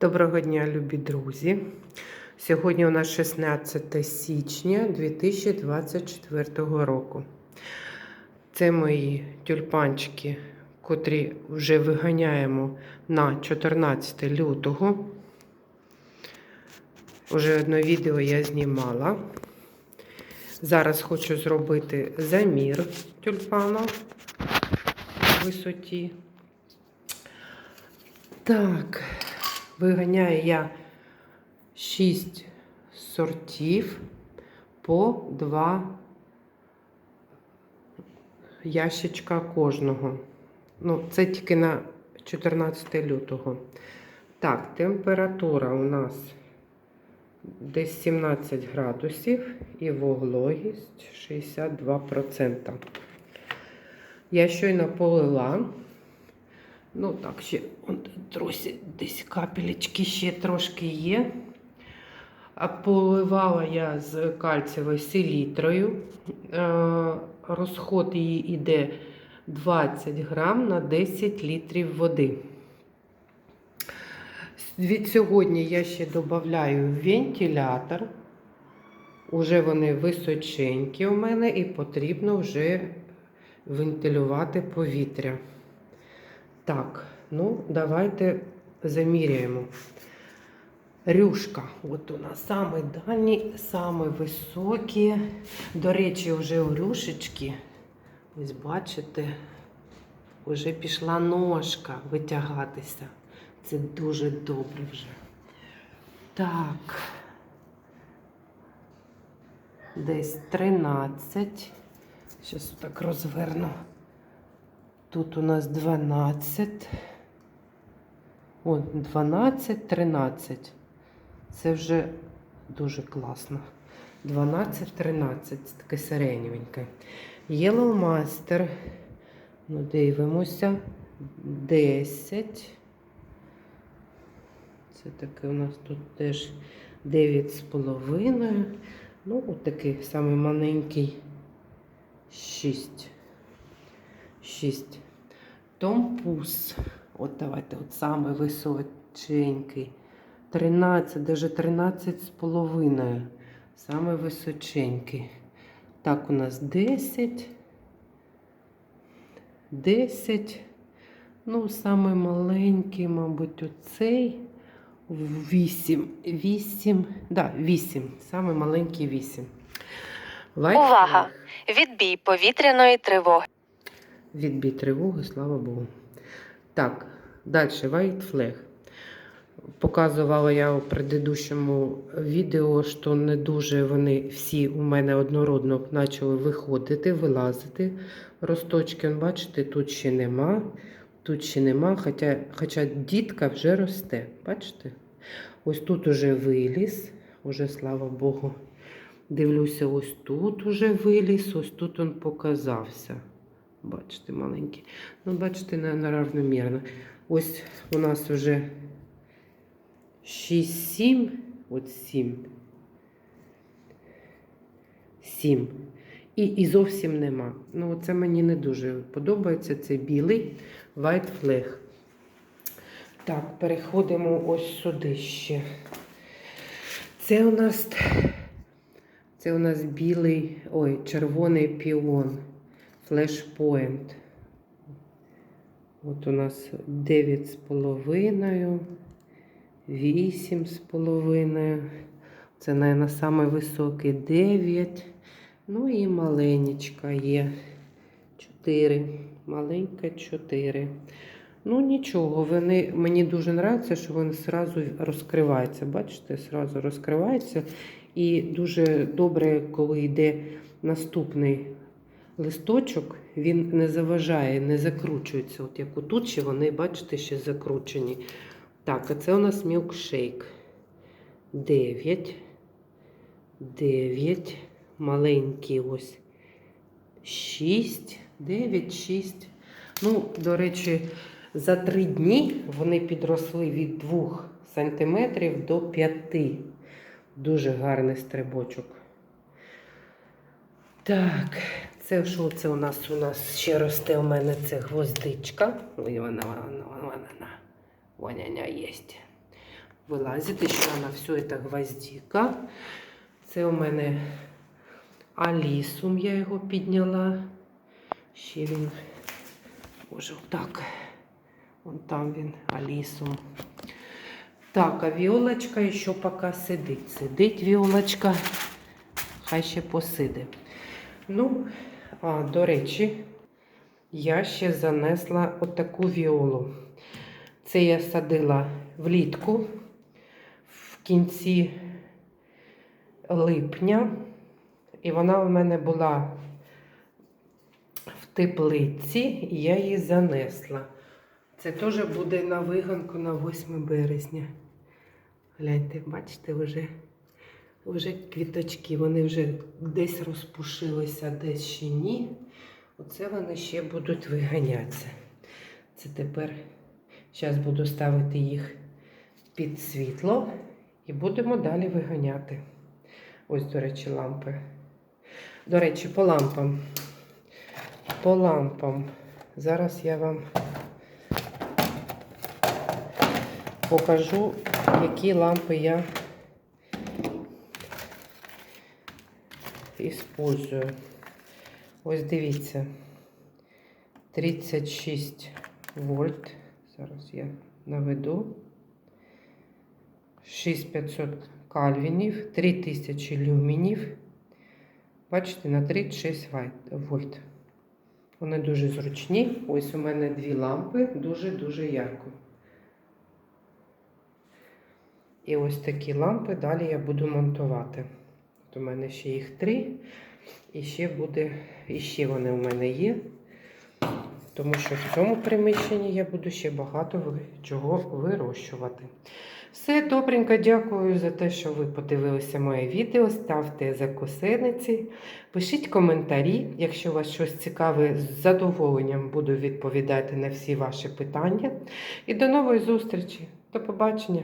Доброго дня, любі друзі. Сьогодні у нас 16 січня 2024 року. Це мої тюльпанчики, котрі вже виганяємо на 14 лютого. Уже одне відео я знімала. Зараз хочу зробити замір тюльпана в висоті. Так, виганяю я 6 сортів по 2 ящичка кожного. Ну, це тільки на 14 лютого. Так, температура у нас десь 17 градусів і вологість 62%. Я щойно полила. Ну так, ще трохи десь капелечки ще трошки є. Поливала я з кальцієвою селітрою. Е, розход її йде 20 грам на 10 літрів води. Від сьогодні я ще додаю вентилятор. Уже вони височенькі у мене і потрібно вже вентилювати повітря. Так, ну давайте заміряємо. Рюшка. От у нас самий дальній, самий високий. До речі, вже у рюшечки, ось бачите, вже пішла ножка витягатися. Це дуже добре вже. Так. Десь 13. Зараз так розверну. Тут у нас 12. О, 12, 13. Це вже дуже класно. 12, 13. Це таке середньовеньке. Yellow Master. Ну, дивимося. 10. Це таке у нас тут теж 9,5. Ну, от такий самий маленький 6. 6. Томпус. От давайте, от самий височенький. 13, даже 13 з половиною. Саме височенький. Так, у нас 10. 10. Ну, самий маленький, мабуть, оцей. 8. 8. Да, 8. Самий маленький 8. Лайк. Увага! Відбій повітряної тривоги. Відбій тривоги, слава Богу. Так, далі White Flag. Показувала я у предыдущому відео, що не дуже вони всі у мене однородно почали виходити, вилазити. Росточки, бачите, тут ще нема, тут ще нема, хоча, хоча дітка вже росте. Бачите? Ось тут уже виліз, уже слава Богу. Дивлюся, ось тут уже виліз, ось тут він показався. Бачите, маленький. Ну, бачите, не равномірно. Ось у нас вже 6-7, от 7. 7. І, і зовсім нема. Ну, це мені не дуже подобається. Це білий White Flag. Так, переходимо ось сюди ще. Це у нас, це у нас білий, ой, червоний піон. Flashpoint. От у нас 9,5, 8,5. Це, мабуть, самий високий 9. Ну і маленечка є 4. Маленька 4. Ну, нічого, вони, мені дуже подобається, що вони одразу розкриваються. Бачите, одразу розкриваються. І дуже добре, коли йде наступний листочок, він не заважає, не закручується. От як отут ще вони, бачите, ще закручені. Так, а це у нас мілкшейк. 9. 9. Маленький ось 6. 9, 6. Ну, до речі, за 3 дні вони підросли від 2 см до 5. Дуже гарний стрибочок. Так, це що це у нас? У нас ще росте у мене це гвоздичка. Ой, вона, вона, вона, вона, є. вилазить. Ще на все це гвоздика. Це у мене алісум, я його підняла. Ще він, може, отак. Вон там він, алісум. Так, а віолочка ще поки сидить. Сидить віолочка, хай ще посиде. Ну, а, до речі, я ще занесла отаку віолу. Це я садила влітку в кінці липня. І вона у мене була в теплиці, і я її занесла. Це теж буде на виганку на 8 березня. Гляньте, бачите, вже, вже квіточки, вони вже десь розпушилися, десь ще ні. Оце вони ще будуть виганятися. Це тепер зараз буду ставити їх під світло і будемо далі виганяти. Ось, до речі, лампи. До речі, по лампам. По лампам. Зараз я вам покажу, які лампи я использую. Ось дивіться. 36 вольт. Зараз я наведу. 6500 кальвінів, 3000 люмінів. Бачите, на 36 вольт. Вони дуже зручні. Ось у мене дві лампи, дуже-дуже ярко. І ось такі лампи далі я буду монтувати. От у мене ще їх три. І ще буде, і ще вони у мене є. Тому що в цьому приміщенні я буду ще багато чого вирощувати. Все добренько, дякую за те, що ви подивилися моє відео. Ставте закосениці, пишіть коментарі. Якщо вас щось цікаве, з задоволенням буду відповідати на всі ваші питання. І до нової зустрічі. До побачення!